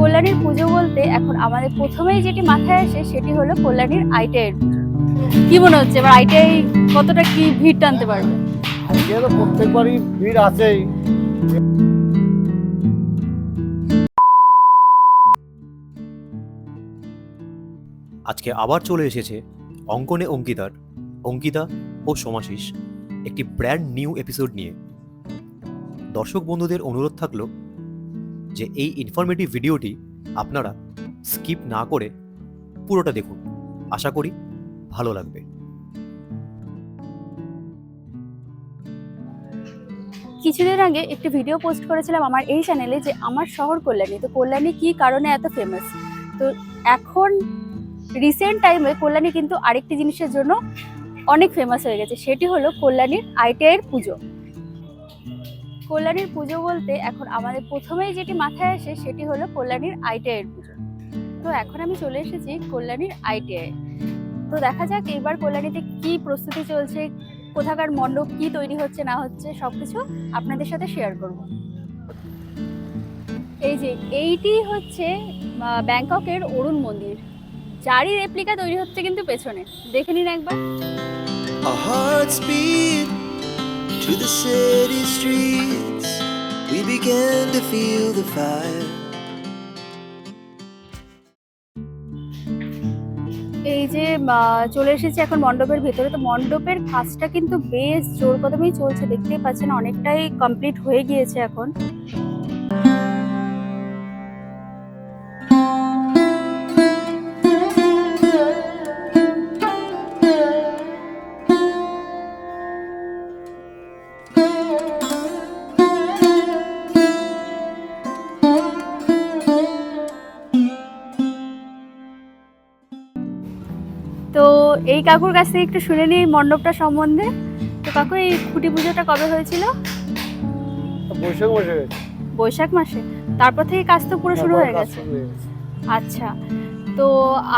কল্যাণীর পুজো বলতে এখন আমাদের প্রথমেই যেটি মাথায় আসে সেটি হলো কল্যাণীর আইটিআইয়ের পুজো। কি মনে হচ্ছে? এবার আইটিআই কতটা কি ভিড় টানতে পারবে? আজকে তো প্রত্যেকবারই ভিড় আছেই। আজকে আবার চলে এসেছে অঙ্কনে অঙ্কিতার অঙ্কিতা ও সোমাশিস একটি ব্র্যান্ড নিউ এপিসোড নিয়ে। দর্শক বন্ধুদের অনুরোধ থাকল যে এই ইনফরমেটিভ ভিডিওটি আপনারা স্কিপ না করে পুরোটা দেখুন। আশা করি ভালো লাগবে। কিছুদিন আগে একটি ভিডিও পোস্ট করেছিলাম আমার এই চ্যানেলে যে আমার শহর কল্যাণী। তো কল্যাণী কি কারণে এত ফেমাস তো এখন রিসেন্ট টাইমে কল্যাণী কিন্তু আরেকটি জিনিসের জন্য অনেক ফেমাস হয়ে গেছে। সেটি হলো কল্যাণীর আইটিআইয়ের পুজো। কল্যাণীর পুজো বলতে এখন আমাদের প্রথমেই যেটি মাথায় আসে সেটি হলো কল্যাণীর আইটিআইয়ের পুজো। তো এখন আমি চলে এসেছি কল্যাণীর আইটিআই। তো দেখা যাক এবার কল্যাণীতে কি প্রস্তুতি চলছে, কোথাকার মণ্ডপ, কি তৈরি হচ্ছে, না হচ্ছে, সবকিছু আপনাদের সাথে শেয়ার করব। এই যে, এইটি হচ্ছে ব্যাংককের অরুণ মন্দির। যারই রেপ্লিকা তৈরি হচ্ছে কিন্তু পেছনে। দেখে নিন একবার। To the city streets. We began to feel the fire. এই যে চলে এসেছে এখন মণ্ডপের ভেতরে তো মণ্ডপের কাজটা কিন্তু বেশ জোর কদমেই চলছে, দেখতেই পাচ্ছেন অনেকটাই কমপ্লিট হয়ে গিয়েছে এখন এই কাকুর কাছ থেকে একটু শুনে নিই এই মণ্ডপটা সম্বন্ধে। তো কাকু এই খুঁটি পুজোটা কবে হয়েছিল? বৈশাখ গেছে বৈশাখ মাসে? তারপর থেকে কাজ তো পুরো শুরু হয়ে গেছে? আচ্ছা। তো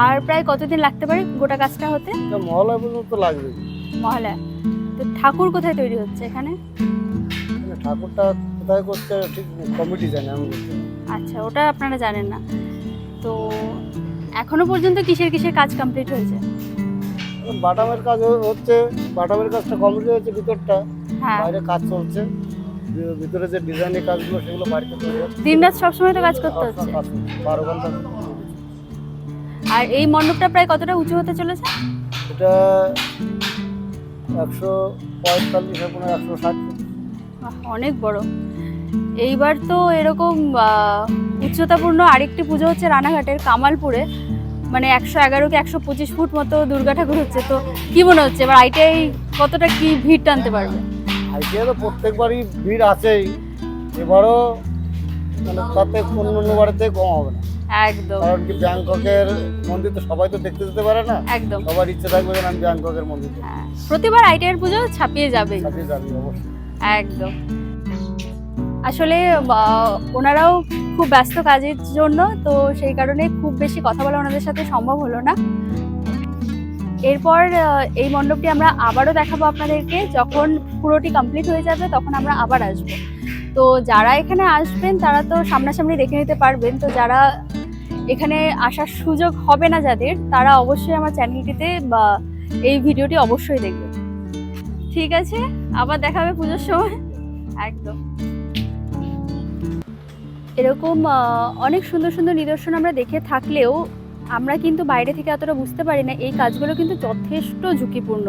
আর প্রায় কতদিন লাগতে পারে গোটা কাজটা হতে? মহালয়া পর্যন্ত লাগবে। মহলায়। তো ঠাকুর কোথায় তৈরি হচ্ছে এখানে? ঠাকুরটা কোথায় করছে ঠিক কমিটি জানে আমি। আচ্ছা ওটা আপনারা জানেন না। তো এখনও পর্যন্ত কিসের কিসের কাজ কমপ্লিট হয়েছে? বাটামের কাজ হচ্ছে বাটামের কাজটা কমপ্লিট হয়েছে ভিতরটা হ্যাঁ। বাইরে কাজ চলছে। ভিতরে যে ডিজাইনের কাজগুলো সেগুলো বাড়িতে হচ্ছে। দিনরাত সবসময় তো কাজ করতে হচ্ছে? বারো ঘণ্টা। আর এই মণ্ডপটা প্রায় কতটা উঁচু হতে চলেছে? এটা একশো পঁয়তাল্লিশ এখন একশো ষাট অনেক বড়। এইবার তো এরকম উচ্চতাপূর্ণ আরেকটি পুজো হচ্ছে রানাঘাটের কামালপুরে। মানে একশো এগারো কি একশো পঁচিশ ফুট মতো দুর্গা ঠাকুর হচ্ছে তো কি মনে হচ্ছে? এবার আইটাই কতটা কি ভিড় টানতে পারবে? আইটিআই তো প্রত্যেকবারই ভিড় আছেই। এবারও মানে তাতে অন্য বারের থেকে কম হবে না। একদম। কারণ কি ব্যাংককের মন্দির তো সবাই তো দেখতে যেতে পারে না? একদম। সবার ইচ্ছে থাকবে আমি ব্যাংককের মন্দির হ্যাঁ প্রতিবার আইটিআইয়ের পুজো ছাপিয়ে যাবে। সাথে যাবি অবশ্যই। একদম। আসলে ওনারাও খুব ব্যস্ত কাজের জন্য, তো সেই কারণে খুব বেশি কথা বলা ওনাদের সাথে সম্ভব হলো না। এরপর এই মণ্ডপটি আমরা আবারও দেখাবো আপনাদেরকে। যখন পুরোটি কমপ্লিট হয়ে যাবে, তখন আমরা আবার আসব। তো যারা এখানে আসবেন, তারা তো সামনাসামনি দেখে নিতে পারবেন। তো যারা এখানে আসার সুযোগ হবে না যাদের, তারা অবশ্যই আমার চ্যানেলটিতে বা এই ভিডিওটি অবশ্যই দেখবেন। ঠিক আছে? আবার দেখা হবে পুজোর সময়? একদম। এরকম অনেক সুন্দর সুন্দর নিদর্শন আমরা দেখে থাকলেও আমরা কিন্তু বাইরে থেকে অতটা বুঝতে পারি না। এই কাজগুলো কিন্তু যথেষ্ট ঝুঁকিপূর্ণ।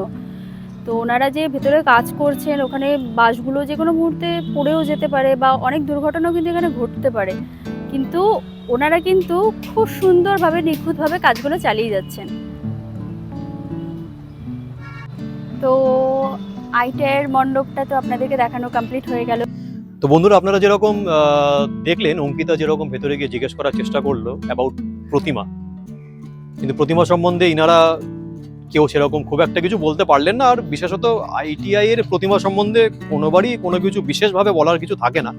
তো ওনারা যে ভেতরে কাজ করছেন, ওখানে বাসগুলো যে কোনো মুহূর্তে পড়েও যেতে পারে বা অনেক দুর্ঘটনাও কিন্তু এখানে ঘটতে পারে। কিন্তু ওনারা কিন্তু খুব সুন্দরভাবে নিখুঁতভাবে কাজগুলো চালিয়ে যাচ্ছেন। তো আইটায়ের মণ্ডপটা তো আপনাদেরকে দেখানো কমপ্লিট হয়ে গেল। তো বন্ধুরা, আপনারা যেরকম দেখলেন, অঙ্কিতা যেরকম ভেতরে গিয়ে জিজ্ঞেস করার চেষ্টা করল অ্যাবাউট প্রতিমা। কিন্তু প্রতিমা সম্বন্ধে ইনারা কেউ সেরকম খুব একটা কিছু বলতে পারলেন না, আর বিশেষত আইটিআই এর প্রতিমা সম্বন্ধে কোনোবারই কোনো কিছু বিশেষভাবে বলার কিছু থাকে না।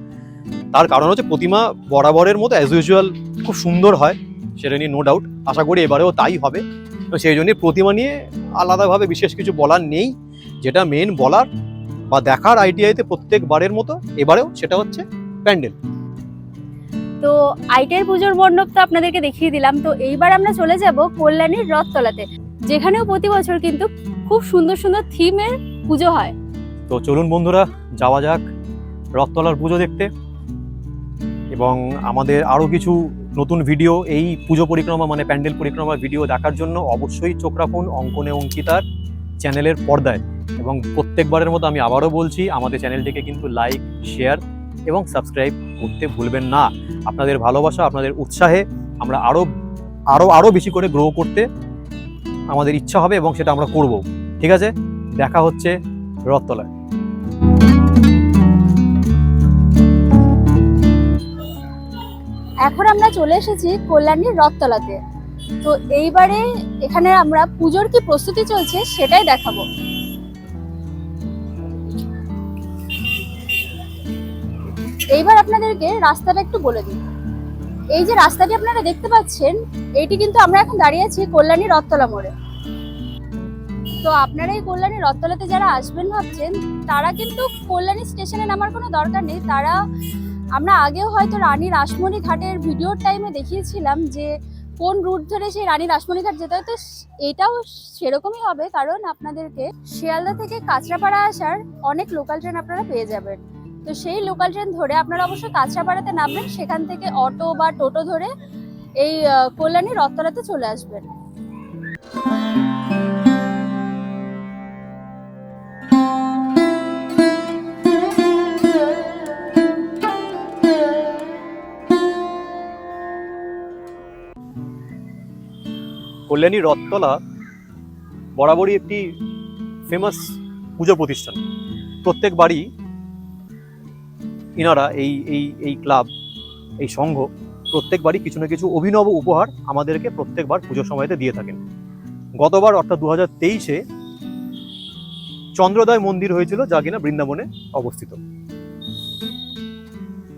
তার কারণ হচ্ছে প্রতিমা বরাবরের মতো অ্যাজ ইউজুয়াল খুব সুন্দর হয়, সেটা নিয়ে নো ডাউট আশা করি এবারেও তাই হবে। তো সেই জন্যই প্রতিমা নিয়ে আলাদাভাবে বিশেষ কিছু বলার নেই, যেটা মেন বলার। বা দেখার আইটিআইতে প্রত্যেকবারের মতো এবারেও সেটা হচ্ছে প্যান্ডেল। তো আইটের পুজোর মণ্ডপ তো আপনাদেরকে দেখিয়ে দিলাম। তো এইবার আমরা চলে যাব কল্যাণীর রথতলাতে যেখানেও প্রতি বছর কিন্তু খুব সুন্দর সুন্দর থিমের পুজো হয়। তো চলুন বন্ধুরা যাওয়া যাক রথতলার পুজো দেখতে। এবং আমাদের আরও কিছু নতুন ভিডিও এই পুজো পরিক্রমা মানে প্যান্ডেল পরিক্রমা ভিডিও দেখার জন্য অবশ্যই চোখ রাখুন অঙ্কনে অঙ্কিতার চ্যানেলের পর্দায়। এবং প্রত্যেকবারের মতো আমি আবারও বলছি, আমাদের চ্যানেলটিকে কিন্তু লাইক শেয়ার এবং সাবস্ক্রাইব করতে ভুলবেন না। আপনাদের ভালোবাসা, আপনাদের উৎসাহে আমরা আরও আরও আরও বেশি করে গ্রো করতে আমাদের ইচ্ছা হবে এবং সেটা আমরা করব। ঠিক আছে? দেখা হচ্ছে রথতলায়। এখন আমরা চলে এসেছি কল্যাণীর রথতলাতে। তো এইবারে এখানে আমরা পুজোর কি প্রস্তুতি চলছে সেটাই দেখাবো। এইবার আপনাদেরকে রাস্তাটা একটু বলে দিই। এই যে রাস্তাটি আপনারা দেখতে পাচ্ছেন, এইটি কিন্তু আমরা এখন দাঁড়িয়ে আছি কল্যাণী রথতলা মোড়ে। তো আপনারা এই কল্যাণী রথতলাতে যারা আসবেন ভাবছেন, তারা কিন্তু কল্যাণী স্টেশনে নামার কোনো দরকার নেই। তারা, আমরা আগেও হয়তো রানী রাসমণি ঘাটের ভিডিওর টাইমে দেখিয়েছিলাম যে কোন রুট ধরে সেই রানী রাসমণি ঘাট যেতে হয়। তো এটাও সেরকমই হবে, কারণ আপনাদেরকে শিয়ালদা থেকে কাঁচরাপাড়া আসার অনেক লোকাল ট্রেন আপনারা পেয়ে যাবেন। তো সেই লোকাল ট্রেন ধরে আপনারা অবশ্যই কাঁচরাপাড়াতে নামবেন, সেখান থেকে অটো বা টোটো ধরে এই কল্যাণী রথতলাতে চলে আসবেন। কল্যাণী রথতলা বরাবরই একটি ফেমাস পুজো প্রতিষ্ঠান। প্রত্যেক বাড়ি ইনারা এই এই এই ক্লাব, এই সংঘ প্রত্যেকবারই কিছু না কিছু অভিনব উপহার আমাদেরকে প্রত্যেকবার পুজোর সময়তে দিয়ে থাকেন। গতবার অর্থাৎ দু হাজার তেইশে চন্দ্রোদয় মন্দির হয়েছিল যা কিনা বৃন্দাবনে অবস্থিত।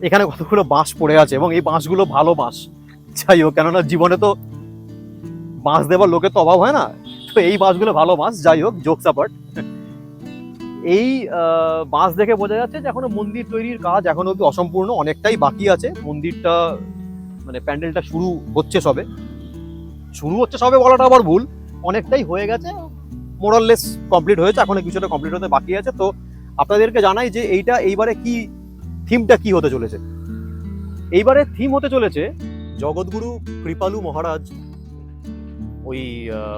এখানে কতগুলো বাঁশ পড়ে আছে এবং এই বাঁশগুলো ভালো বাঁশ। যাই হোক, কেননা জীবনে তো বাঁশ দেওয়ার লোকের তো অভাব হয় না। তো এই বাঁশগুলো ভালো বাঁশ, যাই হোক জোক সাপার্ট এই বাঁশ দেখে বোঝা যাচ্ছে যে এখনও মন্দির তৈরির কাজ এখনও অব্দি অসম্পূর্ণ, অনেকটাই বাকি আছে। মন্দিরটা মানে প্যান্ডেলটা শুরু হচ্ছে সবে। শুরু হচ্ছে সবে বলাটা আবার ভুল। অনেকটাই হয়ে গেছে, মোরাললেস কমপ্লিট হয়েছে, এখনও কিছুটা কমপ্লিট হতে বাকি আছে। তো আপনাদেরকে জানাই যে এইটা, এইবারে কি, থিমটা কি হতে চলেছে? এইবারে থিম হতে চলেছে জগৎগুরু কৃপালু মহারাজ ওই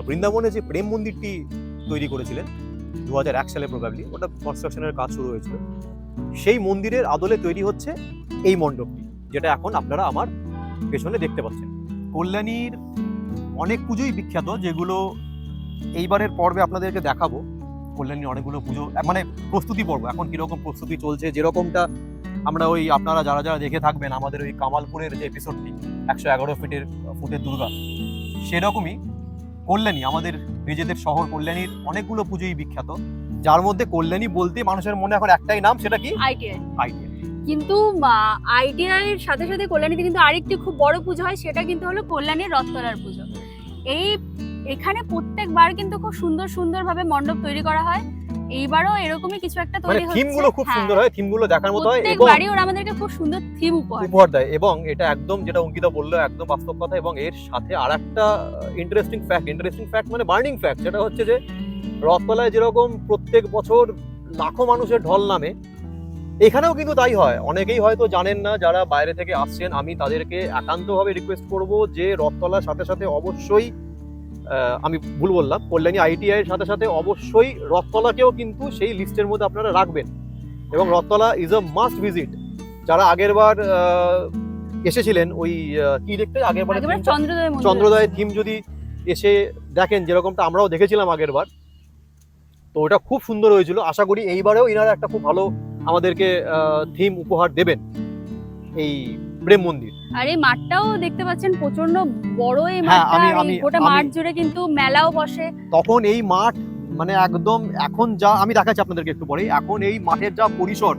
বৃন্দাবনে যে প্রেম মন্দিরটি তৈরি করেছিলেন। দু হাজার এক সালে প্রবাবলি ওটা কনস্ট্রাকশনের কাজ শুরু হয়েছিল। সেই মন্দিরের আদলে তৈরি হচ্ছে এই মণ্ডপটি, যেটা এখন আপনারা আমার পেছনে দেখতে পাচ্ছেন। কল্যাণীর অনেক পুজোই বিখ্যাত, যেগুলো এইবারের পর্বে আপনাদেরকে দেখাবো। কল্যাণীর অনেকগুলো পুজো মানে প্রস্তুতি পর্ব, এখন কীরকম প্রস্তুতি চলছে, যেরকমটা আমরা ওই আপনারা যারা যারা দেখে থাকবেন, আমাদের ওই কামালপুরের যে এপিসোডটি একশো এগারো ফিটের ফুটের দুর্গা, সেরকমই কল্যাণী আমাদের নিজেদের শহর কল্যাণীর অনেকগুলো পুজোই বিখ্যাত। যার মধ্যে কল্যাণী বলতে মানুষের মনে এখন একটাই নাম সেটা কি? আইটিআই। আইটিআই। কিন্তু আইটিআই এর সাথে সাথে কল্যাণীতে কিন্তু আরেকটি খুব বড় পুজো হয় সেটা কিন্তু হলো কল্যাণীর রথতলার পুজো। এই এখানে প্রত্যেকবার কিন্তু খুব সুন্দর সুন্দরভাবে মণ্ডপ তৈরি করা হয়। এইবারও এরকমই কিছু একটা মানে তৈরি হচ্ছে থিমগুলো খুব হ্যাঁ। সুন্দর হয় থিমগুলো দেখার মতো হয় এবং প্রত্যেকবারই ওরা আমাদেরকে খুব সুন্দর থিম উপহার দেয়। উপহার দেয় এবং এটা একদম যেটা অঙ্কিতা বলল একদম বাস্তব কথা এবং এর সাথে আরেকটা ইন্টারেস্টিং ফ্যাক্ট ইন্টারেস্টিং ফ্যাক্ট মানে বার্নিং ফ্যাক্ট সেটা হচ্ছে যে রথতলায় যেরকম প্রত্যেক বছর লাখো মানুষের ঢল নামে এখানেও কিন্তু তাই হয় অনেকেই হয়তো জানেন না যারা বাইরে থেকে আসছেন আমি তাদেরকে একান্তভাবে রিকোয়েস্ট করব যে রথতলার সাথে সাথে অবশ্যই আমি ভুল বললাম কল্যাণী আইটিআই এর সাথে সাথে অবশ্যই রথতলাকেও কিন্তু সেই লিস্টের মধ্যে আপনারা রাখবেন। এবং Rathtala is a must visit যারা আগের বার এসেছিলেন ওই কি দেখতে? আগের বার চন্দ্রোদয় থিম যদি এসে দেখেন যেরকমটা আমরাও দেখেছিলাম আগের বার তো ওটা খুব সুন্দর হয়েছিল। আশা করি এইবারেও ইনারা একটা খুব ভালো আমাদেরকে থিম উপহার দেবেন এই প্রেম মন্দির। আর এই মাঠটাও দেখতে পাচ্ছেন প্রচণ্ড বড় এই হ্যাঁ, মাঠটা গোটা মাঠ জুড়ে কিন্তু মেলাও বসে। তখন এই মাঠ মানে একদম এখন যা আমি দেখাচ্ছি আপনাদেরকে একটু পরেই। এখন এই মাঠের যা পরিসর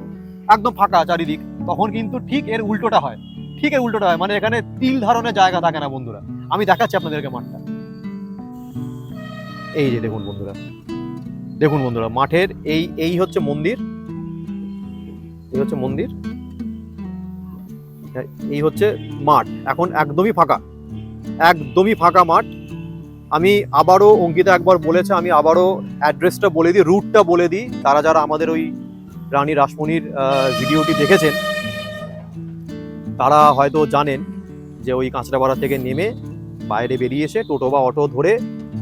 একদম ফাঁকা চারিদিক তখন কিন্তু ঠিক এর উল্টোটা হয়। ঠিক এর উল্টোটা হয় মানে এখানে তিল ধরনের জায়গা থাকে না বন্ধুরা। আমি দেখাচ্ছি আপনাদেরকে মাঠটা। এই যে দেখুন বন্ধুরা। দেখুন বন্ধুরা মাঠের এই এই হচ্ছে মন্দির। এই হচ্ছে মন্দির। এই হচ্ছে মাঠ। এখন একদমই ফাঁকা। একদমই ফাঁকা মাঠ। আমি আবারও, অঙ্কিতা একবার বলেছে, আমি আবারও অ্যাড্রেসটা বলে দিই রুটটা বলে দিই। তারা যারা আমাদের ওই রানী রাসমণির ভিডিওটি দেখেছেন, তারা হয়তো জানেন যে ওই কাঁচরাপাড়া থেকে নেমে বাইরে বেরিয়ে এসে টোটো বা অটো ধরে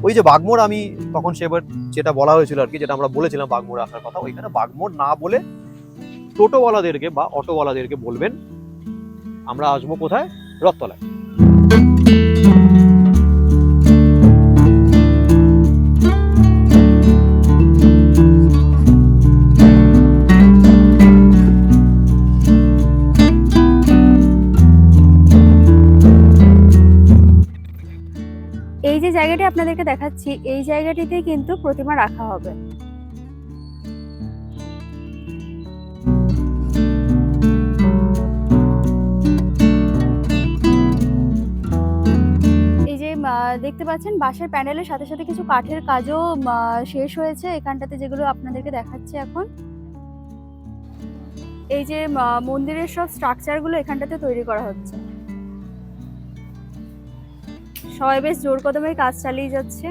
ওই যে বাগমোড় আমি তখন সেবার যেটা বলা হয়েছিল আর কি, যেটা আমরা বলেছিলাম বাগমোড় আসার কথা, ওইখানে বাগমোড় না বলে টোটোওয়ালাদেরকে বা অটোওয়ালাদেরকে বলবেন আমরা আসব কোথায়? রথতলায়। এই যে জায়গাটি আপনাদেরকে দেখাচ্ছি, এই জায়গাটিতে কিন্তু প্রতিমা রাখা হবে। দেখতে পাচ্ছেন, বাঁশের প্যানেলের সাথে সাথে কিছু কাঠের কাজও শেষ হয়েছে। এখানটাতে যেগুলো আপনাদেরকে দেখাচ্ছে এখন। এই যে মন্দিরের সব স্ট্রাকচারগুলো এখানটাতে তৈরি করা হচ্ছে। সবাই বেশ জোর কদমের কাজ চালিয়ে যাচ্ছে।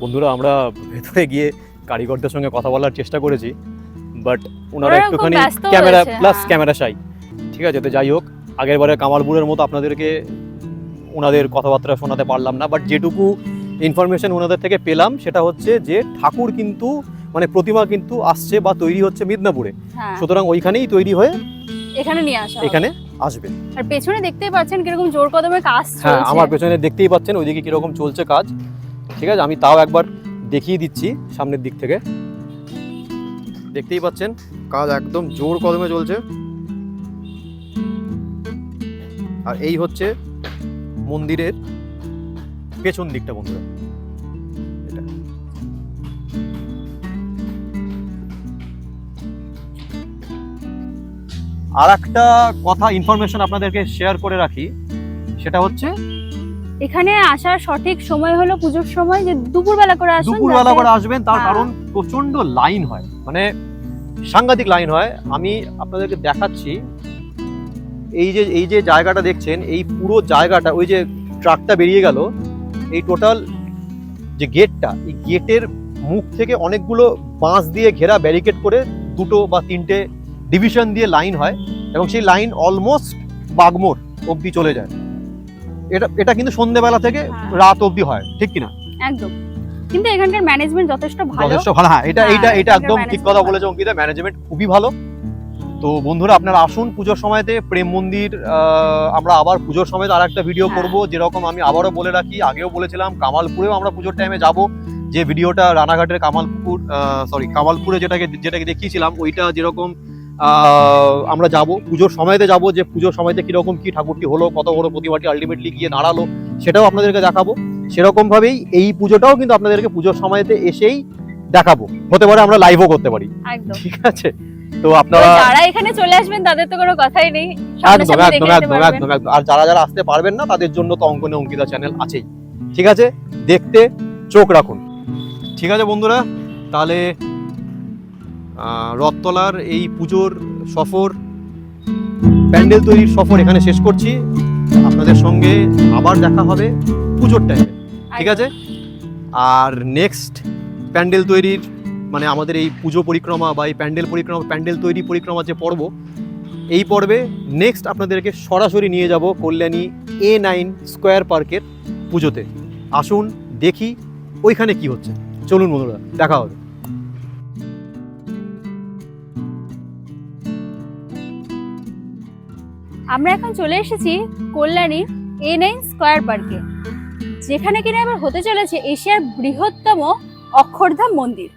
বন্ধুরা আমরা ভেতরে গিয়ে কারিগরদের সঙ্গে কথা বলার চেষ্টা করেছি বাট ওনারা একটুখানি ক্যামেরা প্লাস হ্যাঁ। ক্যামেরা সাই ঠিক আছে তো যাই হোক আগের বারে কামালপুরের মতো আপনাদেরকে ওনাদের কথাবার্তা শোনাতে পারলাম না বাট যেটুকু ইনফরমেশন ওনাদের থেকে পেলাম সেটা হচ্ছে যে ঠাকুর কিন্তু মানে প্রতিমা কিন্তু আসছে বা তৈরি হচ্ছে মিদনাপুরে। হ্যাঁ। সুতরাং ওইখানেই তৈরি হয়ে এখানে নিয়ে আসা এখানে আসবে। আর পেছনে দেখতেই পাচ্ছেন কীরকম জোর কদমে কাজ হ্যাঁ আমার পেছনে দেখতেই পাচ্ছেন ওইদিকে কীরকম চলছে কাজ। ঠিক আছে? আমি তাও একবার দেখিয়ে দিচ্ছি সামনের দিক থেকে। দেখতেই পাচ্ছেন, কাজ একদম জোর কদমে চলছে। আর এই হচ্ছে মন্দিরের পেছন দিকটা, বন্ধুরা। আর একটা কথা ইনফরমেশন আপনাদেরকে শেয়ার করে রাখি। সেটা হচ্ছে এখানে আসার সঠিক সময় হলো পুজোর সময় যে দুপুরবেলা করে আসুন দুপুরবেলা করে আসবেন তার হ্যাঁ। কারণ প্রচণ্ড লাইন হয়। মানে সাংঘাতিক লাইন হয়। আমি আপনাদেরকে দেখাচ্ছি এই যে এই যে জায়গাটা দেখছেন এই পুরো জায়গাটা ওই যে ট্রাকটা বেরিয়ে গেল এই টোটাল যে গেটটা এই গেটের মুখ থেকে অনেকগুলো বাঁশ দিয়ে ঘেরা ব্যারিকেড করে দুটো বা তিনটে ডিভিশন দিয়ে লাইন হয় এবং সেই লাইন অলমোস্ট বাগমোর অবধি চলে যায়। এটা এটা কিন্তু সন্ধ্যেবেলা থেকে হ্যাঁ। রাত অবধি হয় ঠিক কিনা? একদম। কিন্তু এখানকার ম্যানেজমেন্ট যথেষ্ট ভালো। যথেষ্ট ভালো। হ্যাঁ এটা হ্যাঁ, এটা এটা একদম ঠিক কথা। বলেছে অঙ্কিতা। ম্যানেজমেন্ট খুবই ভালো। তো বন্ধুরা আপনারা আসুন পুজোর সময়তে প্রেম মন্দির আহ, আমরা আবার পুজোর সময় আর একটা ভিডিও হ্যাঁ। করব। যেরকম আমি আবারও বলে রাখি আগেও বলেছিলাম কামালপুরেও আমরা পুজোর টাইমে যাব। যে ভিডিওটা রানাঘাটের কামালপুর সরি কামালপুরে যেটাকে যেটাকে দেখিয়েছিলাম ওইটা যেরকম আমরা যাব। পুজোর সময়তে যাব যে পুজোর সময়তে কীরকম কি ঠাকুরটি হলো কত বড় প্রতিমাটি আলটিমেটলি গিয়ে দাঁড়াল সেটাও আপনাদেরকে দেখাবো। সেরকম ভাবেই এই পুজোটাও কিন্তু আপনাদেরকে পুজোর সময়তে এসেই দেখাবো। হতে পারে আমরা লাইভও করতে পারি। ঠিক আছে? তো আপনারা যারা এখানে চলে আসবেন তাদের তো কোনো কথাই নেই। একদম একদম একদম একদম একদম। আর যারা যারা আসতে পারবেন না তাদের জন্য তো অঙ্কনে অঙ্কিতা চ্যানেল আছেই। ঠিক আছে? দেখতে চোখ রাখুন। ঠিক আছে বন্ধুরা? তাহলে রথতলার এই পুজোর সফর, প্যান্ডেল তৈরির সফর এখানে শেষ করছি। আপনাদের সঙ্গে আবার দেখা হবে পুজোর টাইমে ঠিক আছে? আর নেক্সট প্যান্ডেল তৈরির মানে আমাদের এই পুজো পরিক্রমা বা এই প্যান্ডেল পরিক্রমা, প্যান্ডেল তৈরি পরিক্রমা যে পর্ব, এই পর্বে নেক্সট আপনাদেরকে সরাসরি নিয়ে যাব কল্যাণী এ নাইন স্কোয়ার পার্কের পুজোতে। আসুন দেখি ওইখানে কি হচ্ছে। চলুন বন্ধুরা, দেখা হবে। আমরা এখন চলে এসেছি কল্যাণী এ নাইন স্কোয়ার পার্কে যেখানে কিনা এবার হতে চলেছে এশিয়ার বৃহত্তম অক্ষরধাম মন্দির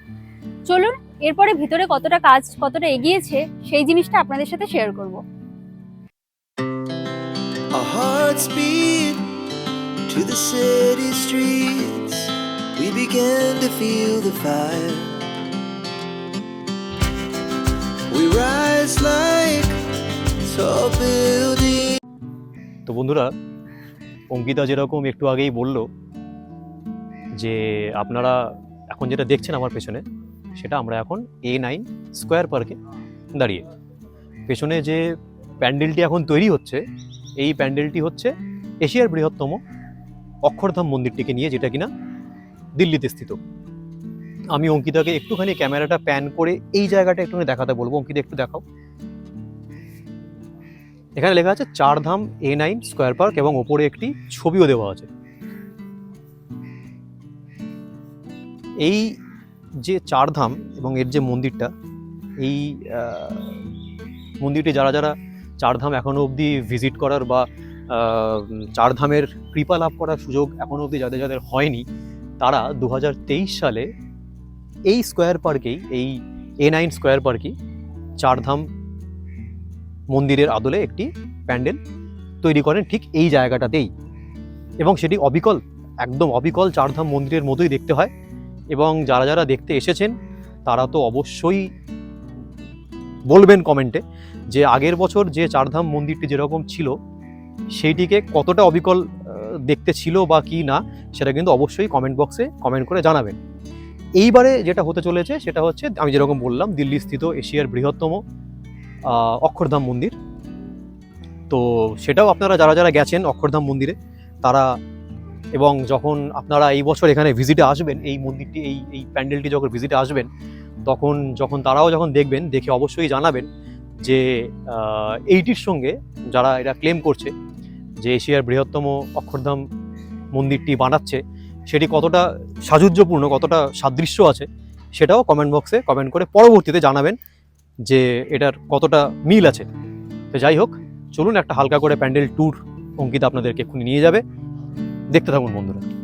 চলুন, এরপরে ভিতরে কতটা কাজ, কতটা এগিয়েছে, সেই জিনিসটা আপনাদের সাথে শেয়ার করব. We rise like. তো বন্ধুরা, অঙ্কিতা যেরকম একটু আগেই বলল যে আপনারা এখন যেটা দেখছেন আমার পেছনে, সেটা আমরা এখন এ নাইন স্কোয়ার পার্কে দাঁড়িয়ে। পেছনে যে প্যান্ডেলটি এখন তৈরি হচ্ছে, এই প্যান্ডেলটি হচ্ছে এশিয়ার বৃহত্তম অক্ষরধাম মন্দিরটিকে নিয়ে, যেটা কিনা দিল্লিতে স্থিত। আমি অঙ্কিতাকে একটুখানি ক্যামেরাটা প্যান করে এই জায়গাটা একটুখানি দেখাতে বলব। অঙ্কিতা, একটু দেখাও। এখানে লেখা আছে Chardham A nine square park এবং ওপরে একটি ছবিও দেওয়া আছে। এই যে চারধাম এবং এর যে মন্দিরটা, এই মন্দিরটি যারা যারা চারধাম এখনও অবধি ভিজিট করার বা চারধামের কৃপা লাভ করার সুযোগ এখনও অবধি যাদের যাদের হয়নি, তারা দু হাজার তেইশ সালে এই স্কোয়ার পার্কেই এই এ নাইন স্কোয়ার পার্কেই চারধাম মন্দিরের আদলে একটি প্যান্ডেল তৈরি করেন ঠিক এই জায়গাটাতেই। এবং সেটি অবিকল, একদম অবিকল চারধাম মন্দিরের মতোই দেখতে হয়। এবং যারা যারা দেখতে এসেছেন, তারা তো অবশ্যই বলবেন কমেন্টে যে আগের বছর যে চারধাম মন্দিরটি যেরকম ছিল, সেইটিকে কতটা অবিকল দেখতে ছিল বা কি না, সেটা কিন্তু অবশ্যই কমেন্ট বক্সে কমেন্ট করে জানাবেন। এইবারে যেটা হতে চলেছে, সেটা হচ্ছে আমি যেরকম বললাম দিল্লি স্থিত এশিয়ার বৃহত্তম অক্ষরধাম মন্দির। তো সেটাও আপনারা যারা যারা গেছেন অক্ষরধাম মন্দিরে, তারা এবং যখন আপনারা এই বছর এখানে ভিজিটে আসবেন, এই মন্দিরটি, এই এই প্যান্ডেলটি যখন ভিজিটে আসবেন, তখন যখন তারাও যখন দেখবেন, দেখে অবশ্যই জানাবেন যে এইটির সঙ্গে যারা এটা ক্লেম করছে যে এশিয়ার বৃহত্তম অক্ষরধাম মন্দিরটি বানাচ্ছে, সেটি কতটা সাযুজ্যপূর্ণ, কতটা সাদৃশ্য আছে, সেটাও কমেন্ট বক্সে কমেন্ট করে পরবর্তীতে জানাবেন। যে এটার কতটা মিল আছে। তো যাই হোক, চলুন একটা হালকা করে প্যান্ডেল ট্যুর অঙ্কিতা আপনাদেরকে এক্ষুনি নিয়ে যাবে। দেখতে থাকুন বন্ধুরা।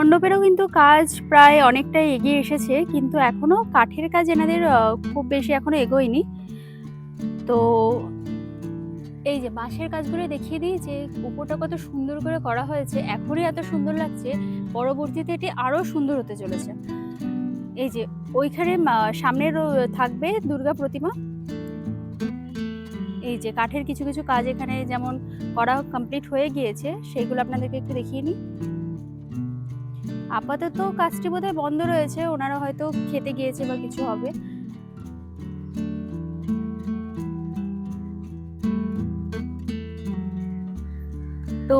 মণ্ডপেরও কিন্তু কাজ প্রায় অনেকটাই এগিয়ে এসেছে, কিন্তু এখনও কাঠের কাজ এনাদের খুব বেশি এখনও এগোয়নি। তো এই যে বাঁশের কাজগুলো দেখিয়ে দিই যে উপরটা কত সুন্দর করে করা হয়েছে, এখনই এত সুন্দর লাগছে, পরবর্তীতে এটি আরও সুন্দর হতে চলেছে। এই যে ওইখানে মা- সামনে থাকবে দুর্গা প্রতিমা। এই যে কাঠের কিছু কিছু কাজ এখানে যেমন করা কমপ্লিট হয়ে গিয়েছে সেগুলো আপনাদেরকে একটু দেখিয়ে নিই। আপাতত কাজটি বোধহয় বন্ধ রয়েছে, ওনারা হয়তো খেতে গিয়েছে বা কিছু হবে। তো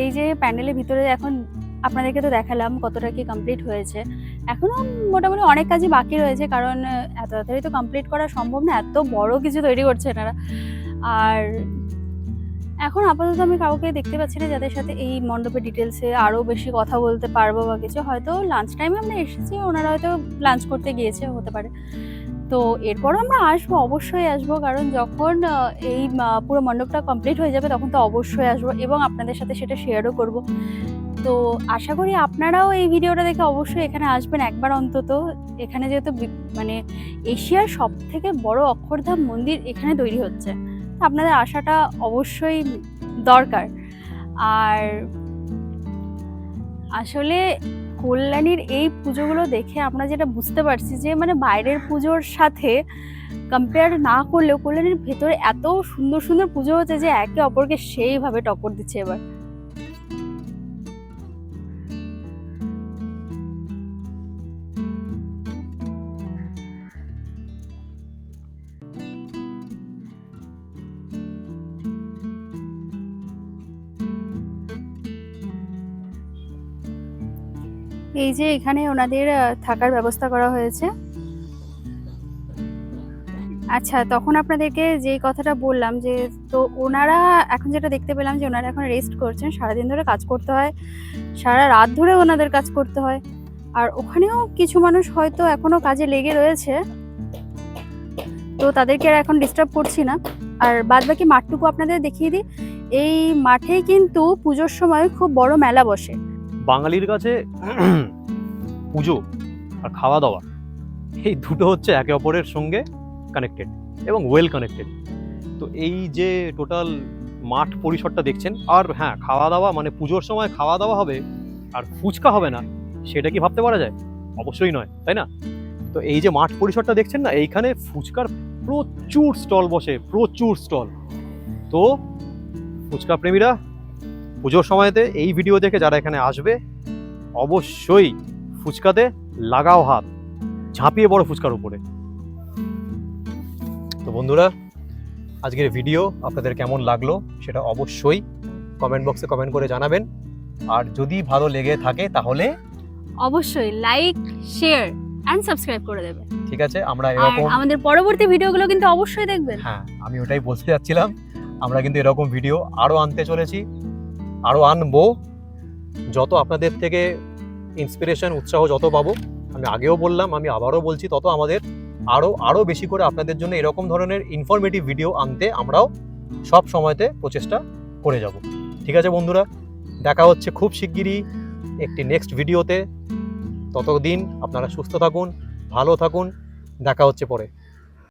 এই যে প্যান্ডেলের ভিতরে এখন আপনাদেরকে তো দেখালাম কতটা কি কমপ্লিট হয়েছে। এখনও মোটামুটি অনেক কাজই বাকি রয়েছে, কারণ এত তাড়াতাড়ি তো কমপ্লিট করা সম্ভব না, এত বড় কিছু তৈরি করছে এনারা। আর এখন আপাতত আমি কাউকে দেখতে পাচ্ছি না যাদের সাথে এই মণ্ডপের ডিটেলসে আরও বেশি কথা বলতে পারব বা কিছু। হয়তো লাঞ্চ টাইমে আমরা এসেছি, ওনারা হয়তো লাঞ্চ করতে গিয়েছে, হতে পারে। তো এরপরও আমরা আসব, অবশ্যই আসব। কারণ যখন এই পুরো মণ্ডপটা কমপ্লিট হয়ে যাবে, তখন তো অবশ্যই আসব এবং আপনাদের সাথে সেটা শেয়ারও করব। তো আশা করি আপনারাও এই ভিডিওটা দেখে অবশ্যই এখানে আসবেন একবার অন্তত। এখানে যেহেতু মানে এশিয়ার সব থেকে বড় অক্ষরধাম মন্দির এখানে তৈরি হচ্ছে। আপনাদের আসাটা অবশ্যই দরকার। আর আসলে কল্যাণীর এই পুজোগুলো দেখে আমরা যেটা বুঝতে পারছি যে মানে বাইরের পুজোর সাথে কম্পেয়ার না করলেও কল্যাণীর ভেতরে এত সুন্দর সুন্দর পুজো হচ্ছে যে, একে অপরকে সেইভাবে টক্কর দিচ্ছে এবার। এই যে এখানে ওনাদের থাকার ব্যবস্থা করা হয়েছে। আচ্ছা তখন আপনাদেরকে যে কথাটা বললাম যে, তো ওনারা এখন যেটা দেখতে পেলাম যে, ওনারা এখন রেস্ট করছেন, সারাদিন ধরে কাজ করতে হয়, সারা রাত ধরে ওনাদের কাজ করতে হয়। আর ওখানেও কিছু মানুষ হয়তো এখনও কাজে লেগে রয়েছে, তো তাদেরকে আর এখন ডিস্টার্ব করছি না। আর বাদ বাকি মাঠটুকু আপনাদের দেখিয়ে দিই, এই মাঠেই কিন্তু পুজোর সময় খুব বড় মেলা বসে। বাঙালির কাছে পুজো আর খাওয়া দাওয়া, এই দুটো হচ্ছে একে অপরের সঙ্গে কানেক্টেড এবং ওয়েল কানেক্টেড তো এই যে টোটাল মাঠ পরিসরটা দেখছেন, আর হ্যাঁ খাওয়া দাওয়া মানে পুজোর সময় খাওয়া দাওয়া হবে আর ফুচকা হবে না, সেটা কি ভাবতে পারা যায়? অবশ্যই নয়, তাই না? তো এই যে মাঠ পরিসরটা দেখছেন না, এইখানে ফুচকার প্রচুর স্টল বসে, প্রচুর স্টল। তো ফুচকা প্রেমীরা পুজোর সময়তে এই ভিডিও দেখে যারা এখানে আসবে অবশ্যই ফুচকাতে লাগাও হাত ঝাঁপিয়ে বড় ফুচকার উপরে। তো বন্ধুরা আজকের ভিডিও আপনাদের কেমন লাগল সেটা অবশ্যই কমেন্ট বক্সে কমেন্ট করে জানাবেন। আর যদি ভালো লেগে থাকে তাহলে অবশ্যই লাইক শেয়ার অ্যান্ড সাবস্ক্রাইব করে দেবে ঠিক আছে আমরা এরকম আমাদের পরবর্তী ভিডিওগুলো কিন্তু অবশ্যই দেখবেন। হ্যাঁ আমি ওটাই বলতে যাচ্ছিলাম। আমরা কিন্তু এরকম ভিডিও আরও আনতে চলেছি। আরও আনব। যত আপনাদের থেকে ইন্সপিরেশন উৎসাহ যত পাবো, আমি আগেও বললাম, আমি আবারও বলছি, তত আমাদের আরও আরও বেশি করে আপনাদের জন্য এরকম ধরনের ইনফরমেটিভ ভিডিও আনতে আমরাও সব সময়তে প্রচেষ্টা করে যাব। ঠিক আছে বন্ধুরা, দেখা হচ্ছে খুব শিগগিরই একটি নেক্সট ভিডিওতে ততদিন আপনারা সুস্থ থাকুন, ভালো থাকুন, দেখা হচ্ছে পরে।